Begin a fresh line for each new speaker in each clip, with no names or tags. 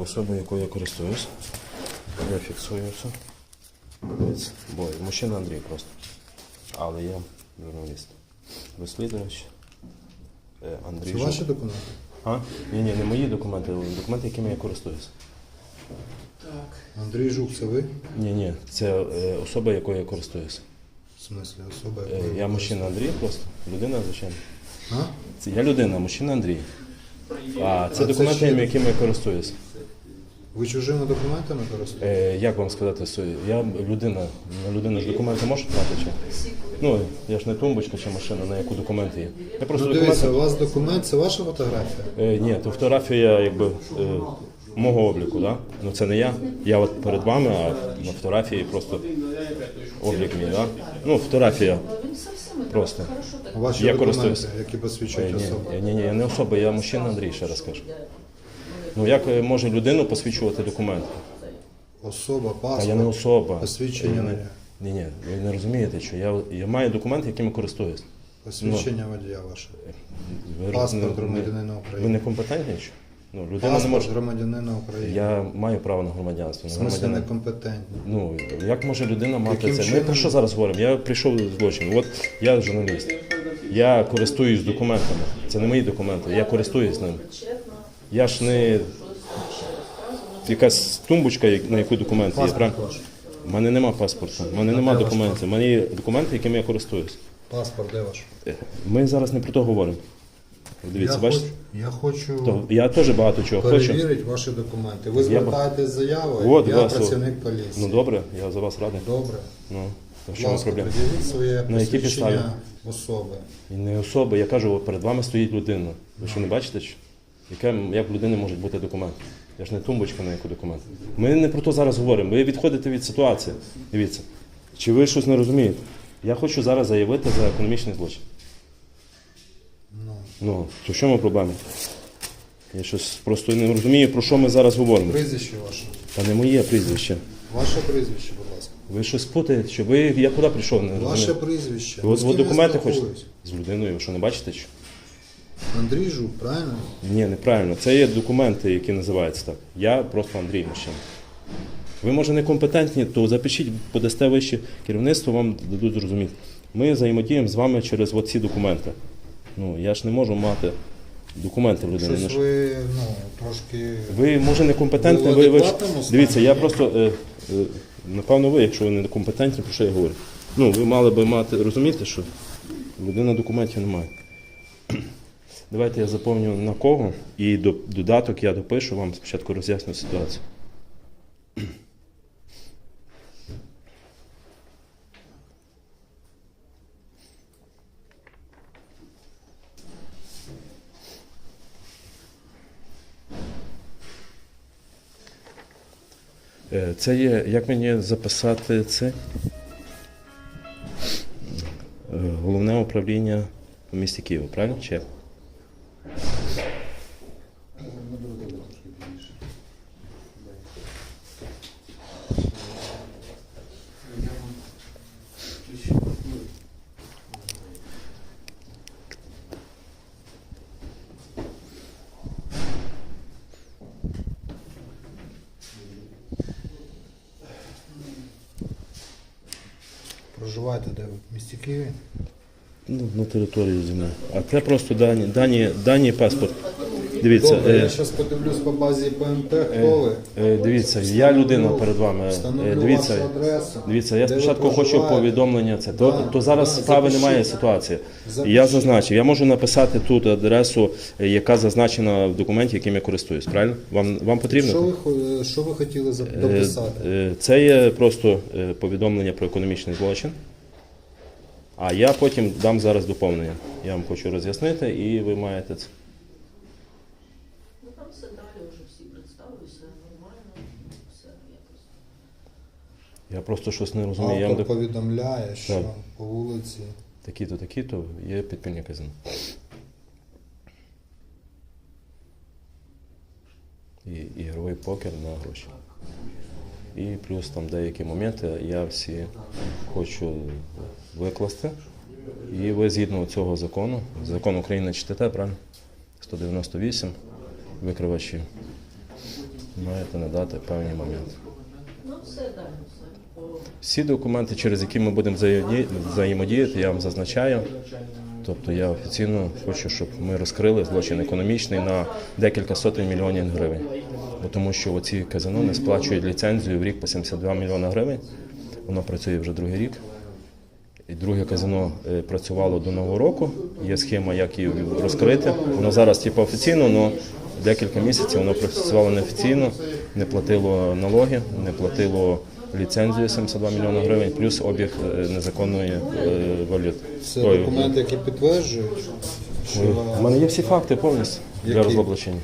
особа, якою я користуюсь. Я фіксую все. Дивіться, Бо мужчина Андрій просто. Але я журналіст. Розслідувач. Е, Андрій.
Це
Жук.
ваші документи?
А? Ні, ні, не мої документи, а документи, якими я користуюсь.
Андрій Жук, це ви?
Ні, ні, це е, особа, якою я користуюсь.
В смислі, особа,
Е,
якою ви
я мужчина Андрій просто. Людина, звичайно.
користуєтесь?
Це я людина, мужчина Андрій. А це
це
документи,
ще-
якими я користуюсь.
Ви чужими документами користуєтесь?
Е, як вам сказати, я людина, на людину ж документи можуть мати чи? Ну, я ж не тумбочка чи машина, на яку документи є. Я просто
Ну дивіться,
документи.
у вас документ, це ваша фотографія?
Е, ні, то фотографія якби е, мого обліку, да? Ну це не я. Я от перед вами, а на фотографії просто облік мій, да? Ну, фотографія. Просто.
Ваші
Я
документи,
користуюсь.
які
Е,
посвідчують
Ні, ні, ні, я не особа, я мужчина Андрій, ще раз кажу. Ну як е, може людину посвідчувати документи?
Особа, паспорт,
я не особа.
посвідчення водія.
Ні, ні, ви не розумієте, що я, я маю документи, якими користуюсь.
Посвідчення водія ваше.
Ви,
Паспорт
не-
громадянина
Ви
України.
не компетентні? чи? Ну, людина не
Паспорт
може.
громадянина України.
Я маю право на громадянство.
В
На
смислі
громадянин.
некомпетентні.
Ну, як може людина мати
Яким
це? Ми
чином?
про що зараз говоримо? Я прийшов з злочин. От я журналіст. Я користуюсь документами. Це не мої документи. Я користуюсь ними. Я ж не якась тумбочка, на яку документи є. Правильно? У мене нема паспорту, у мене нема документів. У мене є документи, якими я користуюсь.
Паспорт, де ваш?
Ми зараз не про то говоримо. Дивіться,
я,
бачите?
хочу, я хочу
То я теж багато чого хочу.
перевірити ваші документи. Ви
Я
звертаєтесь з заявою,
От,
я
вас,
працівник поліції.
Ну добре, я за вас радий.
Добре.
Ну, то в
Будь
чому
ласка,
проблема?
пред'явіть своє
На якій підставі?
посвідчення особи.
І не особа, я кажу, перед вами стоїть людина. Ви що не бачите? Що? Яке, як в людини можуть бути документи? Я ж не тумбочка на яку документ. Ми не про то зараз говоримо. Ви відходите від ситуації. Дивіться. Чи ви щось не розумієте? Я хочу зараз заявити за економічний злочин.
Ну,
Ну, то в чому проблема? Я щось просто не розумію, про що ми зараз говоримо.
прізвище ваше.
Та не моє прізвище.
Ваше прізвище, будь ласка.
Ви щось путаєте, що ви. Я куди прийшов? Не
Ваше
розумію.
прізвище.
Ви
З ким
документи хочете? З людиною, ви що не бачите? Що?
Андрій Жук, правильно?
Ні, неправильно. Це є документи, які називаються так. Я просто Андрій Мужчина. Ви, може, некомпетентні, то запишіть, подасте вище керівництво, вам дадуть зрозуміти. Ми взаємодіємо з вами через оці документи. Ну, я ж не можу мати документи в людини. Ну,
Щось ви, ну, трошки...
Ви, може, некомпетентні,
Ви
ви, ж... Дивіться, я просто, е, е, напевно, ви, якщо ви не некомпетентні, про що я говорю? Ну, ви мали би мати, розуміти, що людина документів не має. Давайте я заповню на кого і до, додаток я допишу, вам спочатку роз'ясню ситуацію. Е, Це є, як мені записати це? Е, Головне управління у місті Києва, правильно? Чи?
Проживаєте де? В місті Києві?
Ну, на території землі. А це просто дані, дані, дані паспорт. Дивіться,
Добре,
е,
я зараз подивлюсь по базі ПМТ, хто ви.
е, дивіться, я людина перед вами. Е,
Встановлю
Дивіться,
вашу адресу.
Дивіться, я
де ви
спочатку хочу
проживаєте.
повідомлення. Це то,
Да,
то зараз
да,
справи
запишіть.
немає ситуації. І
Запишіть.
я зазначив, я можу написати тут адресу, е, яка зазначена в документі, яким я користуюсь. Правильно? Вам вам потрібно?
Що ви, хо- що ви хотіли
Е,
дописати?
е, Це є просто е, повідомлення про економічний злочин. А я потім дам зараз доповнення. Я вам хочу роз'яснити, і ви маєте це.
Ну там все далі вже всі представилися, нормально, все якось.
Я просто щось не розумію. Я вам
Автор
док-
повідомляє, що
Так.
по вулиці
такі-то, такі-то є підпільні казино. І ігровий покер на гроші. І плюс там деякі моменти я всі хочу викласти. І ви згідно цього закону, закон України читате, правильно? 198, викривачі. маєте надати певні моменти.
Ну все далі, все.
Всі документи, через які ми будемо взаємодіяти- я вам зазначаю. Тобто я офіційно хочу, щоб ми розкрили злочин економічний на декілька сотень мільйонів гривень. Тому що оці казино не сплачують ліцензію в рік по 72 мільйона гривень. Воно працює вже другий рік. І друге казино е, працювало до нового року. Є схема, як її розкрити. Воно зараз типу офіційно, але декілька місяців воно працювало неофіційно, не платило налоги, не платило ліцензію 72 мільйони гривень, плюс обіг е, незаконної е, валюти.
Це
Ой,
документи, які підтверджують, що
У мене є всі факти повністю для розоблачення.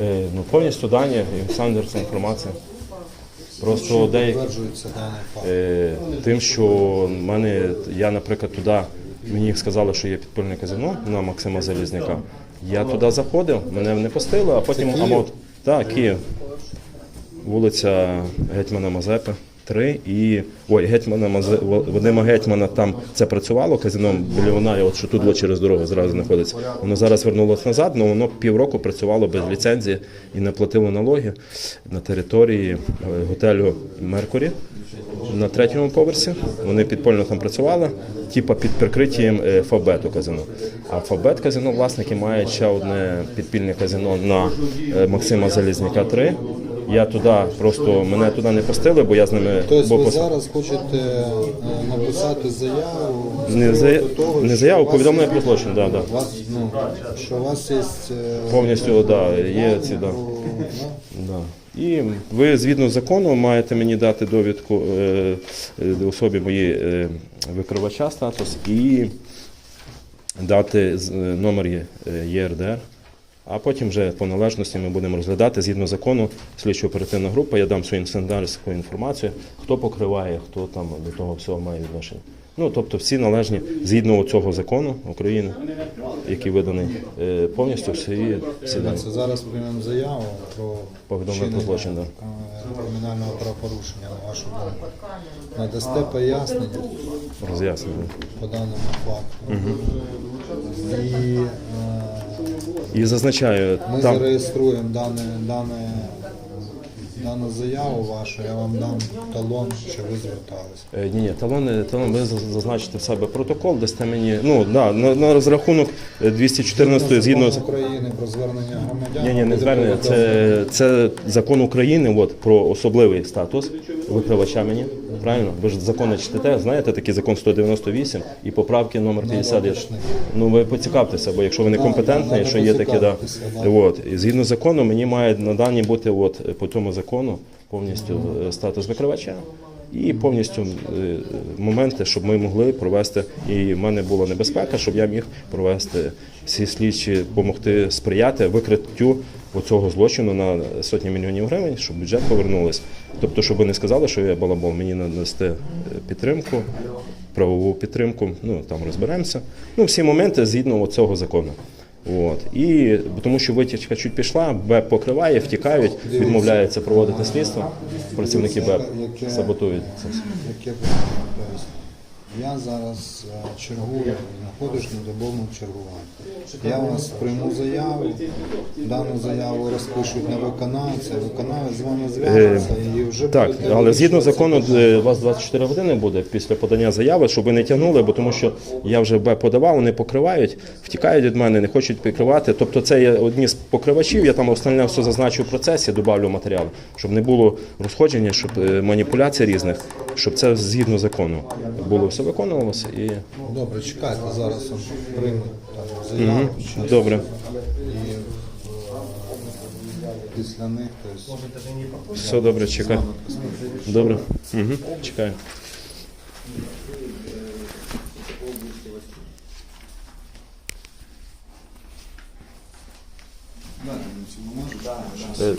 Е, ну, повністю дані, Олександр, це інформація. Просто деякі. Е, тим, що мене, я, наприклад, туди, мені сказали, що є підпільне казино на Максима Залізняка. Я туди заходив, мене не пустили, а потім
Київ?
а мов- так, Київ. Вулиця Гетьмана Мазепи. 3 і ой, гетьмана Мазе Вадима Гетьмана там це працювало казино біліонарі, от що тут було через дорогу зразу знаходиться. Воно зараз вернулося назад, але воно півроку працювало без ліцензії і не платило налоги на території е, готелю Меркурі на третьому поверсі. Вони підпольно там працювали, типа під прикриттям е, Фабету казино. А Фабет казино власники мають ще одне підпільне казино на е, Максима Залізняка 3. Я туди просто мене туди не пустили, бо я з ними
Тобто
бо
ви
пос-
зараз хочете е, написати заяву
не, за... не заяву, повідомлення про злочин, да, да.
вас, ну, що у вас є е,
повністю да, є ці да.
про- да?
Да. І ви згідно закону маєте мені дати довідку е, е, особі моєї е, викривача статус і дати з- е, номер є- е, ЄРДР. А потім вже по належності ми будемо розглядати згідно закону слідчо оперативна група. Я дам свою інсцендарську інформацію, хто покриває, хто там до того всього має відношення. Ну тобто всі належні згідно цього закону України, який виданий е, повністю всі, всі дані.
Це зараз приймемо заяву про
Повідомлення про злочин, да.
кримінального правопорушення на вашу думку. Надасте пояснення
роз'яснення.
по даному факту. І е,
І зазначаю,
ми
там
зареєструємо дане, дане, дану заяву вашу, я вам дам талон, що ви зверталися.
Е, Ні, ні, талон, талон ви зазначите в себе протокол, дасте мені. Ну да, на, на розрахунок е, 214 згідно з
Закон України про звернення громадян.
ні, ні, не звернення. Це, це закон України от, про особливий статус викривача мені. Правильно? Ви ж закони читаєте, знаєте такий закон 198 і поправки номер 50. є. Ну ви поцікавтеся, бо якщо ви не компетентні, що є такі, да. От. І згідно закону, мені має надані бути от, по цьому закону повністю е, статус викривача. І повністю е, моменти, щоб ми могли провести, і в мене була небезпека, щоб я міг провести всі слідчі, допомогти сприяти викриттю оцього злочину на сотні мільйонів гривень, щоб бюджет повернулось. Тобто, щоб ви не сказали, що я балабол, мені надасте е, підтримку, правову підтримку, ну там розберемося. Ну, всі моменти згідно цього закону. От. І тому що витічка чуть пішла, БЕП покриває, втікають, відмовляються проводити слідство. Працівники БЕП саботують це. все.
Я зараз е, чергую, знаходжусь на добовому чергуванні. Я у вас прийму заяву, дану заяву розпишуть на виконавця, виконавець з вами зв'яжеться і вже
Е, Так,
будете
але згідно закону, е, у вас 24 години буде після подання заяви, щоб ви не тягнули, бо тому що я вже Б подавав, вони покривають, втікають від мене, не хочуть прикривати. Тобто це є одні з покривачів, я там остальне все зазначу в процесі, добавлю матеріал, щоб не було розходження, щоб е, маніпуляцій різних, щоб це згідно закону було. Все виконувалося і
Добре, чекайте, зараз он приймуть там, заяву. щас.
добре.
І після них, тобто,
Все добре, чекай. Добре. Угу. Чекаю. Е,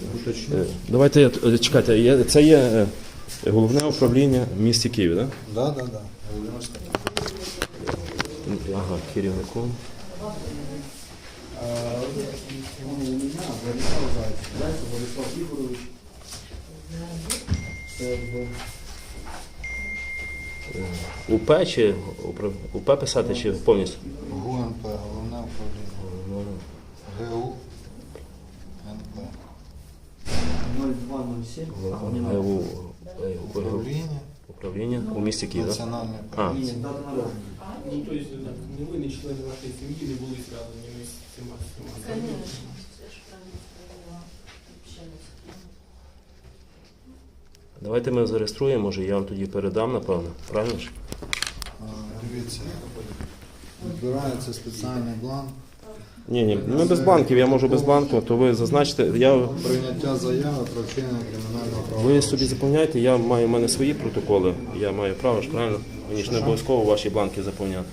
е, Давайте я- е, чекайте, це є головне управління в місті Києві, так?
Да, да, да. Володимирська.
Ага, керівником. УП чи управ- УП писати чи повністю?
ГУНП, головне управління. ГУ НП.
0207, а вони на
ГУ
Управління
управління у місті Київ. да?
національної
А.
Ні, дата народження.
Ну, то есть, ні ви, ні члени вашої сім'ї не були зв'язані з цими всіма.
Ж.
Давайте ми зареєструємо, може я вам тоді передам, напевно. Правильно ж?
Дивіться, відбирається спеціальний бланк.
Ні, ні, ми без банків, я можу без банку, то ви зазначите. Я,
Прийняття заяви про вчинення кримінального
права.
ви
собі заповняйте, я маю в мене свої протоколи, я маю право ж, правильно? Мені ж не обов'язково ваші бланки заповняти.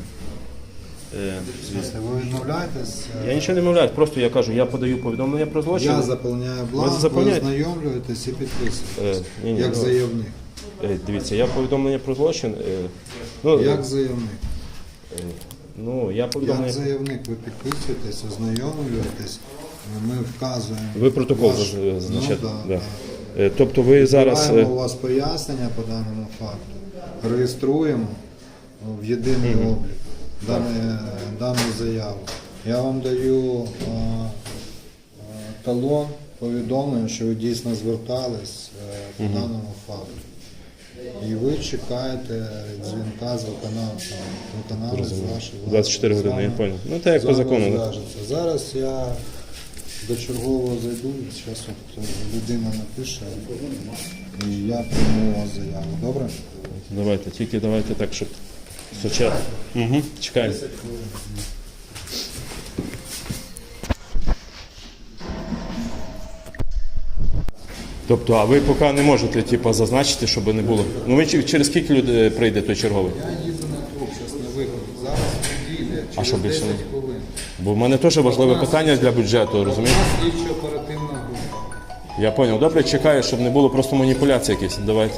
Е, звісно.
Ви відмовляєтесь? е,
Я нічого не мовляю, просто я кажу, я подаю повідомлення про злочин.
Я заповняю бланк, ви
заповняєте?
ознайомлюєтесь і підписуєте.
Е, ні, ні,
Як
ну,
заявник.
е, дивіться, я повідомлення про злочин. е, ну,
Як заявник.
Ну, я повідомлення.
Як заявник ви підписуєтесь, ознайомлюєтесь, ми вказуємо.
Ви протокол
ваш-
заз- зазначаєте?
Ну, да,
Да.
да.
Е, Тобто ви зараз. е,
Збираємо у вас пояснення по даному факту, реєструємо в єдиний облік дане, дану заяву. Я вам даю а, а, талон повідомлення, що ви дійсно звертались е, по даному факту. І ви чекаєте дзвінка з виконавцем. Виконавець
Зрозуміло.
ваш
24 години, я понял. Ну, так як по закону, да.
зв'яжеться. Зараз я до чергового зайду, зараз людина напише, і я прийму у вас заяву. Добре?
Давайте, тільки давайте так, щоб сучасно. Угу. Чекаємо. Тобто, а ви поки не можете типу, зазначити, щоб не було. Ну ви через скільки людей прийде той черговий?
Я їду на труп, зараз на виход. Зараз
А
через
що більше
10
не?
хвилин.
Бо в мене теж важливе питання для бюджету,
У
розумієте?
нас слідчо оперативна група.
Я зрозумів. Добре, чекаю, щоб не було просто маніпуляцій якісь. Давайте.